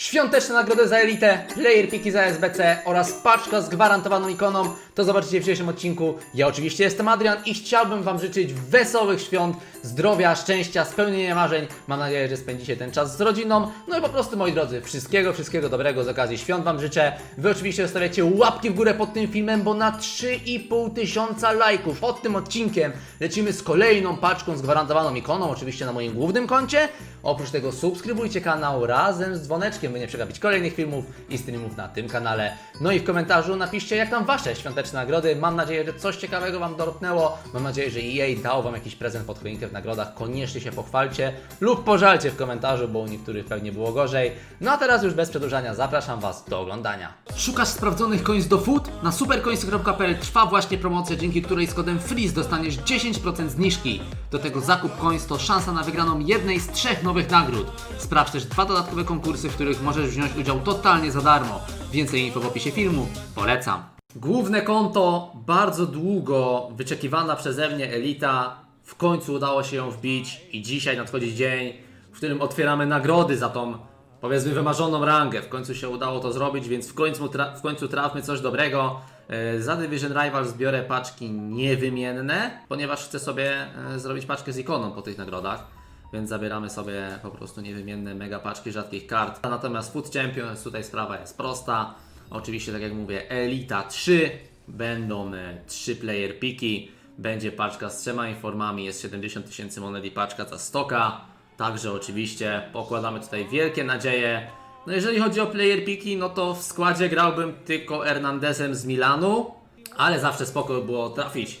Świąteczne nagrody za elitę, player piki za SBC oraz paczka z gwarantowaną ikoną, to zobaczycie w dzisiejszym odcinku. Ja oczywiście jestem Adrian i chciałbym Wam życzyć wesołych świąt, zdrowia, szczęścia, spełnienia marzeń. Mam nadzieję, że spędzicie ten czas z rodziną. No i po prostu, moi drodzy, wszystkiego, wszystkiego dobrego z okazji świąt Wam życzę. Wy oczywiście zostawiacie łapki w górę pod tym filmem, bo na 3,5 tysiąca lajków pod tym odcinkiem lecimy z kolejną paczką z gwarantowaną ikoną, oczywiście na moim głównym koncie. Oprócz tego subskrybujcie kanał razem z dzwoneczkiem, by nie przegapić kolejnych filmów i streamów na tym kanale. No i w komentarzu napiszcie, jak tam Wasze świąteczne nagrody. Mam nadzieję, że coś ciekawego Wam dotknęło. Mam nadzieję, że EA dał Wam jakiś prezent pod choinkę w nagrodach. Koniecznie się pochwalcie lub pożalcie w komentarzu, bo u niektórych pewnie było gorzej. No a teraz już bez przedłużania zapraszam Was do oglądania. Szukasz sprawdzonych coins do food? Na supercoins.pl trwa właśnie promocja, dzięki której z kodem FREEZE dostaniesz 10% zniżki. Do tego zakup coins to szansa na wygraną jednej z trzech nowych nagród. Sprawdź też dwa dodatkowe konkursy, w których możesz wziąć udział totalnie za darmo. Więcej info w opisie filmu. Polecam. Główne konto, bardzo długo wyczekiwana przeze mnie elita. W końcu udało się ją wbić i dzisiaj nadchodzi dzień, w którym otwieramy nagrody za tą powiedzmy wymarzoną rangę. W końcu się udało to zrobić, więc w końcu, tra- w końcu trafmy coś dobrego. E, Za Division Rivals zbiorę paczki niewymienne, ponieważ chcę sobie e, zrobić paczkę z ikoną po tych nagrodach. Więc zabieramy sobie po prostu niewymienne mega paczki rzadkich kart. Natomiast Food Champions tutaj sprawa jest prosta. Oczywiście, tak jak mówię, Elita 3. Będą 3 player piki. Będzie paczka z trzema informami. Jest 70 tysięcy monet i paczka za stoka. Także oczywiście pokładamy tutaj wielkie nadzieje. No jeżeli chodzi o player piki, no to w składzie grałbym tylko Hernandezem z Milanu. Ale zawsze spoko by było trafić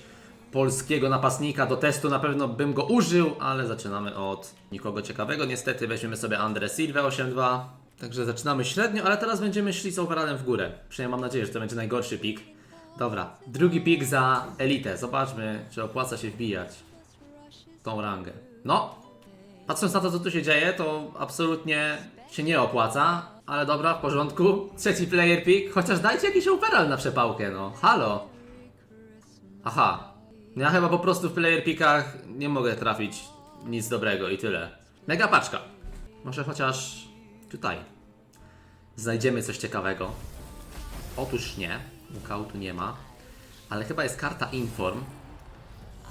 polskiego napastnika do testu na pewno bym go użył, ale zaczynamy od nikogo ciekawego. Niestety weźmiemy sobie Andre Silva 8-2. Także zaczynamy średnio, ale teraz będziemy szli z overallem w górę. Przynajmniej mam nadzieję, że to będzie najgorszy pik. Dobra, drugi pik za elitę. Zobaczmy, czy opłaca się wbijać tą rangę. No, patrząc na to, co tu się dzieje, to absolutnie się nie opłaca. Ale dobra, w porządku. Trzeci player pick, chociaż dajcie jakiś overall na przepałkę, no. Halo. Aha. Ja chyba po prostu w player pickach nie mogę trafić nic dobrego i tyle. Mega paczka. Może chociaż tutaj znajdziemy coś ciekawego. Otóż nie. Ukautu nie ma. Ale chyba jest karta Inform.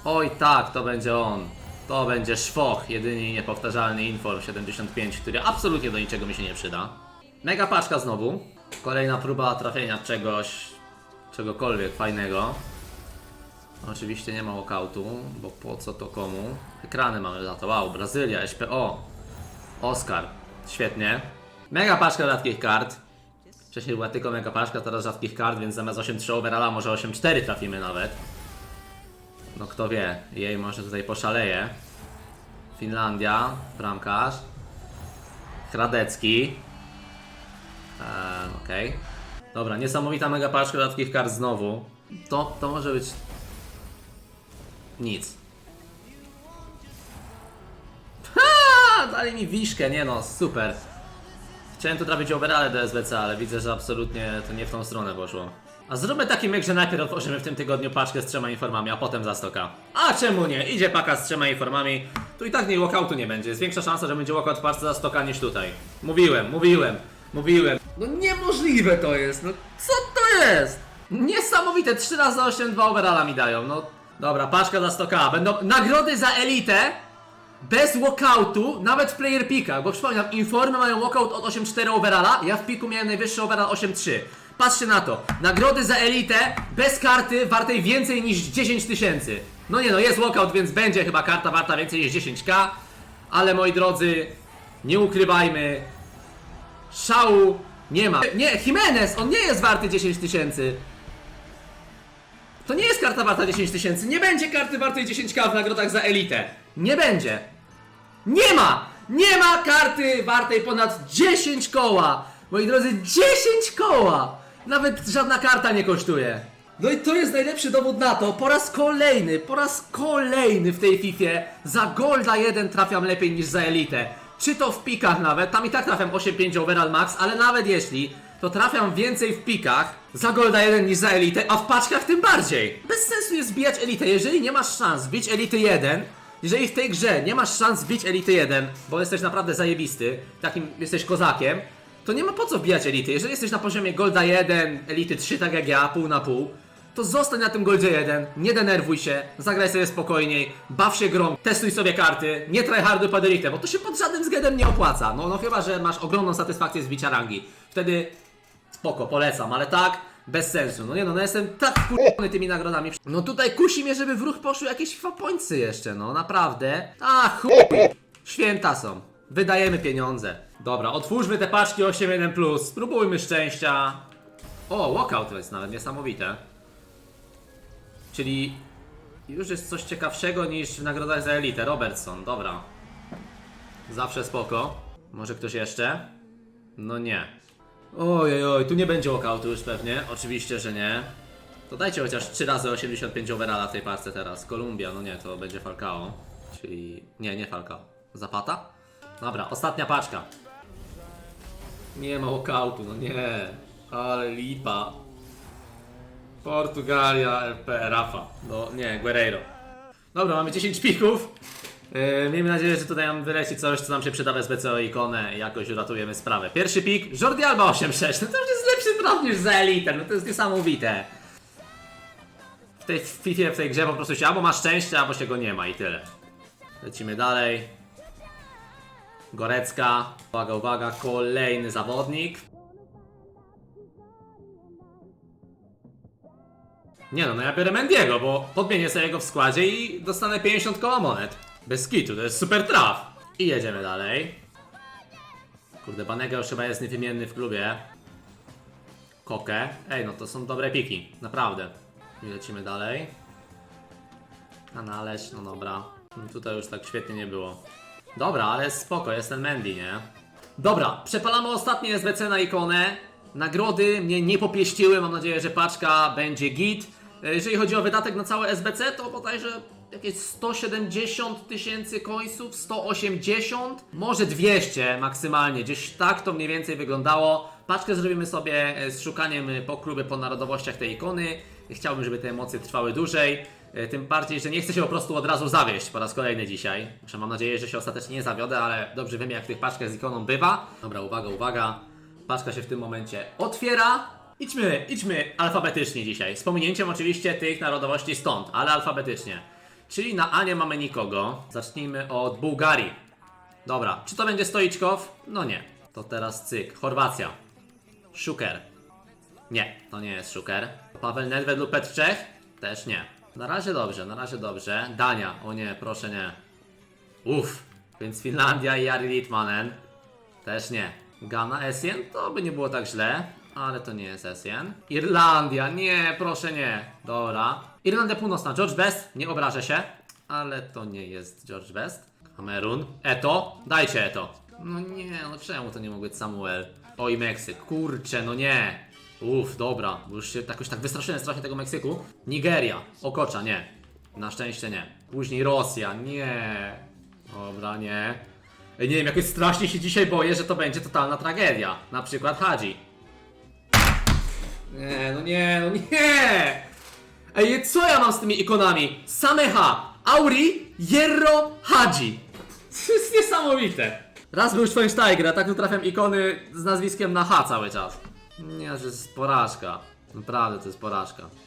Oj tak, to będzie on. To będzie szwoch, jedynie niepowtarzalny Inform 75, który absolutnie do niczego mi się nie przyda. Mega paczka znowu. Kolejna próba trafienia czegoś, czegokolwiek fajnego. Oczywiście nie ma walkoutu, bo po co to komu? Ekrany mamy za to. Wow, Brazylia, SPO. Oscar. Świetnie. Mega paczka rzadkich kart. Wcześniej była tylko mega paczka, teraz rzadkich kart, więc zamiast 8-3 overalla może 8-4 trafimy nawet. No kto wie, jej może tutaj poszaleje. Finlandia, bramkarz. Hradecki. Eee, okej. Dobra, niesamowita mega paczka rzadkich kart znowu. To, to może być nic. Ha! Dali mi wiszkę, nie no, super. Chciałem tu trafić overale do SBC, ale widzę, że absolutnie to nie w tą stronę poszło. A zróbmy taki myk, że najpierw otworzymy w tym tygodniu paczkę z trzema informami, a potem za stoka. A czemu nie? Idzie paka z trzema informami. Tu i tak nie walkoutu nie będzie. Jest większa szansa, że będzie walkout w parce za stoka niż tutaj. Mówiłem, mówiłem, mówiłem. No niemożliwe to jest, no co to jest? Niesamowite, 3 razy 8 2 overalla mi dają, no. Dobra, paczka za 100k. Będą nagrody za elitę bez walkoutu, nawet w player pickach, bo przypominam, informy mają walkout od 8.4 overalla, ja w piku miałem najwyższy overall 8.3. Patrzcie na to, nagrody za elitę bez karty wartej więcej niż 10 tysięcy. No nie no, jest walkout, więc będzie chyba karta warta więcej niż 10k, ale moi drodzy, nie ukrywajmy, szału nie ma. Nie, Jimenez, on nie jest warty 10 tysięcy. To nie jest karta warta 10 tysięcy. Nie będzie karty wartej 10k w nagrodach za elitę. Nie będzie. Nie ma! Nie ma karty wartej ponad 10 koła! Moi drodzy, 10 koła! Nawet żadna karta nie kosztuje. No i to jest najlepszy dowód na to. Po raz kolejny, po raz kolejny w tej Fifie za Golda 1 trafiam lepiej niż za Elitę. Czy to w pikach nawet, tam i tak trafiam 8-5 overall max, ale nawet jeśli, to trafiam więcej w pikach za Golda 1 niż za Elitę, a w paczkach tym bardziej. Bez sensu jest zbijać Elitę, jeżeli nie masz szans zbić Elity 1, jeżeli w tej grze nie masz szans zbić Elity 1, bo jesteś naprawdę zajebisty, takim jesteś kozakiem, to nie ma po co wbijać elity. Jeżeli jesteś na poziomie Golda 1, Elity 3, tak jak ja, pół na pół, to zostań na tym Goldzie 1, nie denerwuj się, zagraj sobie spokojniej, baw się grą, testuj sobie karty, nie tryharduj pod elitę, bo to się pod żadnym względem nie opłaca. No, no chyba, że masz ogromną satysfakcję z bicia rangi. Wtedy spoko, polecam, ale tak, bez sensu. No nie no, no jestem tak wkurwiony tymi nagrodami. No tutaj kusi mnie, żeby w ruch poszły jakieś fapońcy jeszcze, no naprawdę. A chuj, święta są. Wydajemy pieniądze. Dobra, otwórzmy te paczki 8.1+, spróbujmy szczęścia. O, walkout to jest nawet niesamowite. Czyli już jest coś ciekawszego niż w nagrodach za elitę. Robertson, dobra. Zawsze spoko. Może ktoś jeszcze? No nie. Ojej, oj, tu nie będzie walkoutu już pewnie. Oczywiście, że nie. To dajcie chociaż 3 razy 85 overalla w tej parce teraz. Kolumbia, no nie, to będzie Falcao. Czyli... Nie, nie Falcao. Zapata? Dobra, ostatnia paczka. Nie ma walkoutu, no nie. Ale lipa. Portugalia, RP, Rafa. No nie, Guerreiro. Dobra, mamy 10 pików. Yy, miejmy nadzieję, że tutaj nam wyleci coś, co nam się przyda w SBC o ikonę i jakoś uratujemy sprawę. Pierwszy pik, Jordi Alba 8-6. No to już jest lepszy draft niż za elitę, no to jest niesamowite. W tej FIFA, w tej grze po prostu się albo ma szczęście, albo się go nie ma i tyle. Lecimy dalej. Gorecka. Uwaga, uwaga, kolejny zawodnik. Nie no, no ja biorę Mendiego, bo podmienię sobie go w składzie i dostanę 50 koła monet. Bez kitu, to jest super traf. I jedziemy dalej. Kurde, Banega już chyba jest niewymienny w klubie. Kokę. Ej, no to są dobre piki, naprawdę. I lecimy dalej. Kanaleś, no dobra. Tutaj już tak świetnie nie było. Dobra, ale spoko, jest ten Mendy, nie? Dobra, przepalamy ostatnie SBC na ikonę. Nagrody mnie nie popieściły, mam nadzieję, że paczka będzie git. E, Jeżeli chodzi o wydatek na całe SBC, to bodajże jakieś 170 tysięcy końców, 180, może 200 maksymalnie, gdzieś tak to mniej więcej wyglądało. Paczkę zrobimy sobie e, z szukaniem e, po klubie, po narodowościach tej ikony. Chciałbym, żeby te emocje trwały dłużej. E, Tym bardziej, że nie chcę się po prostu od razu zawieść po raz kolejny dzisiaj. Muszę, mam nadzieję, że się ostatecznie nie zawiodę, ale dobrze wiem, jak w tych paczkach z ikoną bywa. Dobra, uwaga, uwaga. Paczka się w tym momencie otwiera. Idźmy, idźmy alfabetycznie dzisiaj. Z pominięciem oczywiście tych narodowości stąd, ale alfabetycznie. Czyli na A nie mamy nikogo. Zacznijmy od Bułgarii. Dobra, czy to będzie Stoiczkow? No nie. To teraz cyk. Chorwacja. Szuker. Nie, to nie jest Szuker. Paweł Nedved lub Petr Czech? Też nie. Na razie dobrze, na razie dobrze. Dania, o nie, proszę nie. Uff, więc Finlandia i Jari Litmanen. Też nie. Ghana, Essien? To by nie było tak źle, ale to nie jest Essien. Irlandia, nie, proszę nie. Dobra. Irlandia Północna, George Best, nie obrażę się, ale to nie jest George Best. Kamerun, Eto, dajcie Eto. No nie, no czemu to nie mógł być Samuel? Oj, Meksyk, kurczę, no nie. Uff, dobra, bo już się jakoś tak wystraszyłem strasznie tego Meksyku. Nigeria, Okocza, nie. Na szczęście nie. Później Rosja, nie. Dobra, nie. Ej, nie wiem, jakoś strasznie się dzisiaj boję, że to będzie totalna tragedia. Na przykład Hadzi. Nie, no nie, no nie! Ej, co ja mam z tymi ikonami? Same H, Auri, Jerro, Hadzi. To jest niesamowite. Raz był Schweinsteiger, a tak tu trafiam ikony z nazwiskiem na H cały czas. Nie, że jest porażka. Naprawdę to jest porażka.